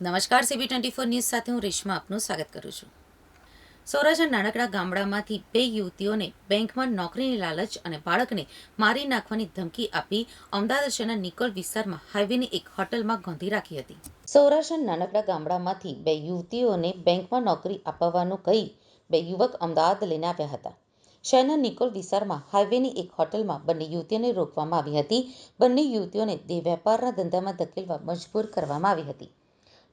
નમસ્કાર CB twenty four news સાથે હું રેશમા આપનું સ્વાગત કરું છું. સૌરાષ્ટ્રના નાનકડા ગામડામાંથી બે યુવતીઓને બેંકમાં નોકરીની લાલચ અને બાળકને મારી નાખવાની ધમકી આપી અમદાવાદ શહેરના નિકોલ વિસ્તારમાં હાઈવેની એક હોટલમાં ગોંધી રાખી હતી. સૌરાષ્ટ્રના નાનકડા ગામડામાંથી બે યુવતીઓને બેંકમાં નોકરી અપાવવાનું કહી બે યુવક અમદાવાદ લઈને આવ્યા હતા. શહેરના નિકોલ વિસ્તારમાં હાઈવેની એક હોટલમાં બંને યુવતીઓને રોકવામાં આવી હતી. બંને યુવતીઓને દેહ વેપારના ધંધામાં ધકેલવા મજબૂર કરવામાં આવી હતી.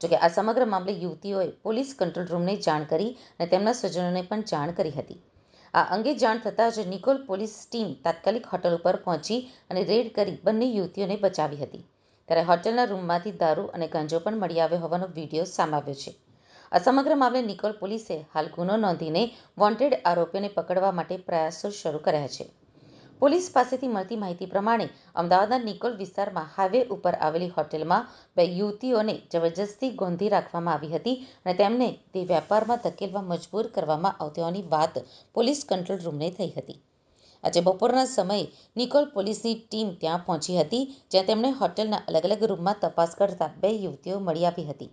જોકે આ સમગ્ર મામલે યુવતીઓએ પોલીસ કંટ્રોલ રૂમને જાણ કરી અને તેમના સ્વજનોને પણ જાણ કરી હતી. આ અંગે જાણ થતાં જ નિકોલ પોલીસ ટીમ તાત્કાલિક હોટલ ઉપર પહોંચી અને રેડ કરી બંને યુવતીઓને બચાવી હતી. ત્યારે હોટલના રૂમમાંથી દારૂ અને ગાંજો પણ મળી આવ્યો હોવાનો વીડિયો સામે છે. આ સમગ્ર મામલે નિકોલ પોલીસે હાલ ગુનો નોંધીને વોન્ટેડ આરોપીઓને પકડવા માટે પ્રયાસો શરૂ કર્યા છે. પોલીસ પાસેથી મળતી માહિતી પ્રમાણે અમદાવાદના નિકોલ વિસ્તારમાં હાઈવે ઉપર આવેલી હોટેલમાં બે યુવતીઓને જબરજસ્તી ગોંધી રાખવામાં આવી હતી અને તેમને તે વેપારમાં ધકેલવા મજબૂર કરવામાં આવતી વાત પોલીસ કંટ્રોલ રૂમને થઈ હતી. આજે બપોરના સમયે નિકોલ પોલીસની ટીમ ત્યાં પહોંચી હતી, જ્યાં તેમણે હોટલના અલગ અલગ રૂમમાં તપાસ કરતા બે યુવતીઓ મળી આવી હતી.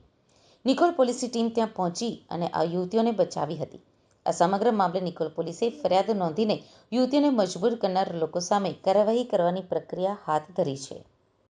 નિકોલ પોલીસની ટીમ ત્યાં પહોંચી અને આ યુવતીઓને બચાવી હતી. આ સમગ્ર મામલે નિકોલ પોલીસે ફરિયાદ નોંધીને યુવતીઓને મજબૂર કરનાર લોકો સામે કાર્યવાહી કરવાની પ્રક્રિયા હાથ ધરી છે.